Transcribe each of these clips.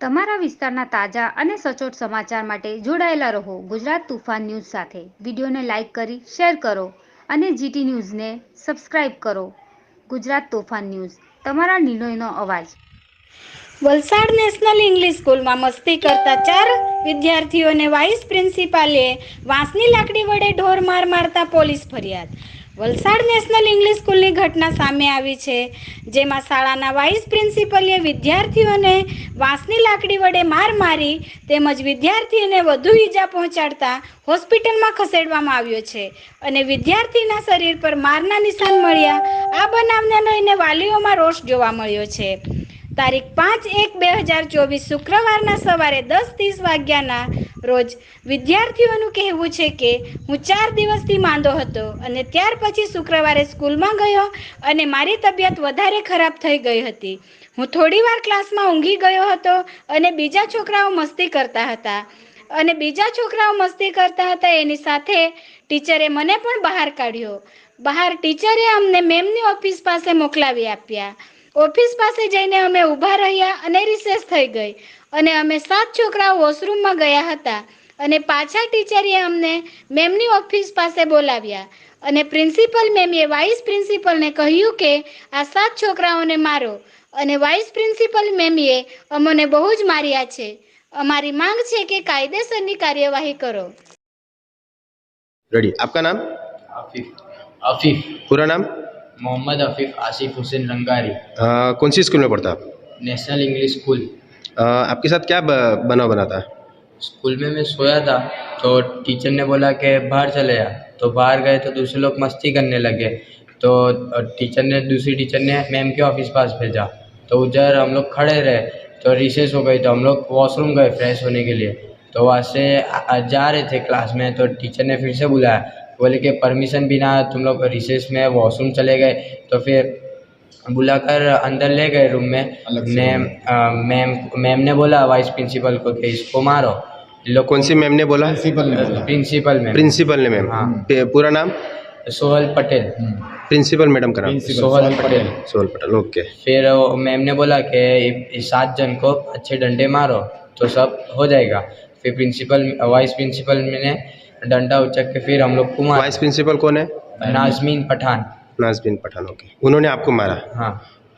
તમારા વિસ્તારના તાજા અને સચોટ સમાચાર માટે જોડાયેલા રહો ગુજરાત તુફાન ન્યૂઝ સાથે. વિડીયોને લાઇક કરી, શેર કરો અને જીટી ન્યૂઝને સબસ્ક્રાઇબ કરો. ગુજરાત તોફાન ન્યૂઝ, તમારા નિર્ણયનો અવાજ. વલસાડ નેશનલ ઇંગ્લિશ સ્કૂલમાં મસ્તી કરતા ચાર વિદ્યાર્થીઓને વાઇસ પ્રિન્સિપાલે વાંસની લાકડી વડે ઢોર માર મારતા પોલીસ ફરિયાદ. વલસાડ નેશનલ ઇંગ્લિશ સ્કૂલની ઘટના સામે આવી છે, જેમાં શાળાના વાઇસ પ્રિન્સિપલે વિદ્યાર્થીઓને વાંસની લાકડી વડે માર મારી તેમજ વિદ્યાર્થીને વધુ ઈજા પહોંચાડતા હોસ્પિટલમાં ખસેડવામાં આવ્યો છે અને વિદ્યાર્થીના શરીર પર મારના નિશાન મળ્યા. આ બનાવને લઈને વાલીઓમાં રોષ જોવા મળ્યો છે. તારીખ પાંચ એક બે હજાર ચોવીસ શુક્રવારના સવારે દસ ત્રીસ વાગ્યાના રોજ વિદ્યાર્થીઓનું કહેવું છે કે હું ચાર દિવસથી માંદો હતો અને ત્યાર પછી શુક્રવારે સ્કૂલમાં ગયો અને મારી તબિયત વધારે ખરાબ થઈ ગઈ હતી. હું થોડીવાર ક્લાસમાં ઊંઘી ગયો હતો અને બીજા છોકરાઓ મસ્તી કરતા હતા. અને બીજા છોકરાઓ મસ્તી કરતા હતા એની સાથે ટીચરે મને પણ બહાર કાઢ્યો. બહાર ટીચરે અમને મેમની ઓફિસ પાસે મોકલાવી આપ્યા. ઓફિસ પાસે જઈને અમે ઊભા રહ્યા અને રિસેસ થઈ ગઈ. અને અમે સાત છોકરાઓ વોશરૂમમાં ગયા હતા. અને પાછા ટીચરે અમને મેમની ઓફિસ પાસે બોલાવ્યા. અને પ્રિન્સિપલ મેમે વાઇસ પ્રિન્સિપલને કહ્યું કે આ સાત છોકરાઓને મારો. અને વાઇસ પ્રિન્સિપલ મેમીએ અમને બહુ જ માર્યા છે. અમારી માંગ છે કે કાયદેસરની કાર્યવાહી કરો. રેડી આપકા નામ? આફીફ આફીફ પૂરા નામ? मोहम्मद आफिफ आसिफ हुसैन रंगारी। अ, कौन सी स्कूल में पढ़ता आप? National English school. आपके साथ क्या ब- बनाव बना था? स्कूल में मैं सोया था तो टीचर ने बोला कि बाहर चले जा। तो बाहर गए तो दूसरे लोग मस्ती करने लगे। तो टीचर ने दूसरी टीचर ने मैम के ऑफ़िस पास भेजा। तो उधर हम लोग खड़े रहे तो रिसेस हो गई। तो हम लोग वॉशरूम गए फ्रेश होने के लिए। तो वहाँ से आ- आ- जा रहे थे क्लास में तो टीचर ने फिर से बुलाया। बोले कि परमिशन बिना तुम लोग रिसेस में वॉशरूम चले गए। तो फिर बुलाकर अंदर ले गए रूम में। मैम मैम मैम ने बोला वाइस प्रिंसिपल को कि इसको मारो। लोग कौन सी मैम ने बोला? प्रिंसिपल में प्रिंसिपल ने मैम। हाँ। पूरा नाम? सोहल पटेल। प्रिंसिपल मैडम का नाम। सोहल पटेल। सोहल पटेल ओके। फिर मैम ने बोला कि सात जन को अच्छे डंडे मारो तो सब हो जाएगा। फिर प्रिंसिपल वाइस प्रिंसिपल ने डंडा उचक के फिर हम लोग को मारा वाइस प्रिंसिपल कौन है? नाजमीन पठान। नाजमीन पठान ओके। उन्होंने आपको मारा? हाँ।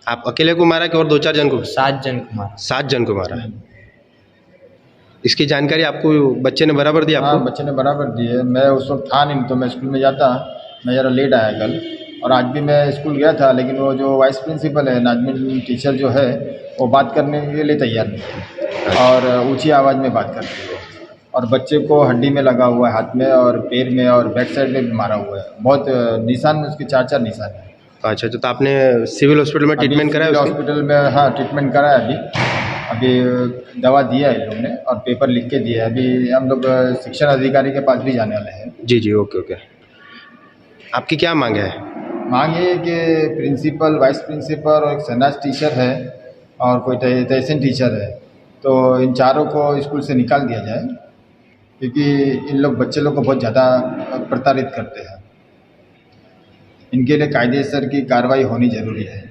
आप अकेले को मारा कि और दो चार जन को? सात जन को मारा। सात जन को मारा। इसकी जानकारी आपको बच्चे ने बराबर दी हाँ आपको बच्चे ने बराबर दिए मैं उस वक्त था नहीं तो मैं स्कूल में जाता। मैं ज़रा लेट आया कल। और आज भी मैं स्कूल गया था लेकिन वो जो वाइस प्रिंसिपल है नाजमिन टीचर जो है वो बात करने के लिए तैयार नहीं थे। और ऊँची आवाज़ में बात करते थे। और बच्चे को हड्डी में लगा हुआ है हाथ में और पैर में और बैक साइड में भी मारा हुआ है। बहुत निशान उसके चार चार निशान है। अच्छा तो आपने सिविल हॉस्पिटल में ट्रीटमेंट कराया? हॉस्पिटल में हाँ ट्रीटमेंट कराया अभी। अभी दवा दिया है लोग ने और पेपर लिख के दिया है। अभी हम लोग शिक्षण अधिकारी के पास भी जाने वाले हैं। जी जी ओके ओके। आपकी क्या मांग है? मांग ये कि प्रिंसिपल वाइस प्रिंसिपल और एक सन्यास टीचर है और कोई तह- तहसीन टीचर है। तो इन चारों को स्कूल से निकाल दिया जाए। क्योंकि इन लोग, बच्चे लोग को बहुत ज़्यादा प्रताड़ित करते हैं। इनके लिए कायदे सर की कार्रवाई होनी ज़रूरी है।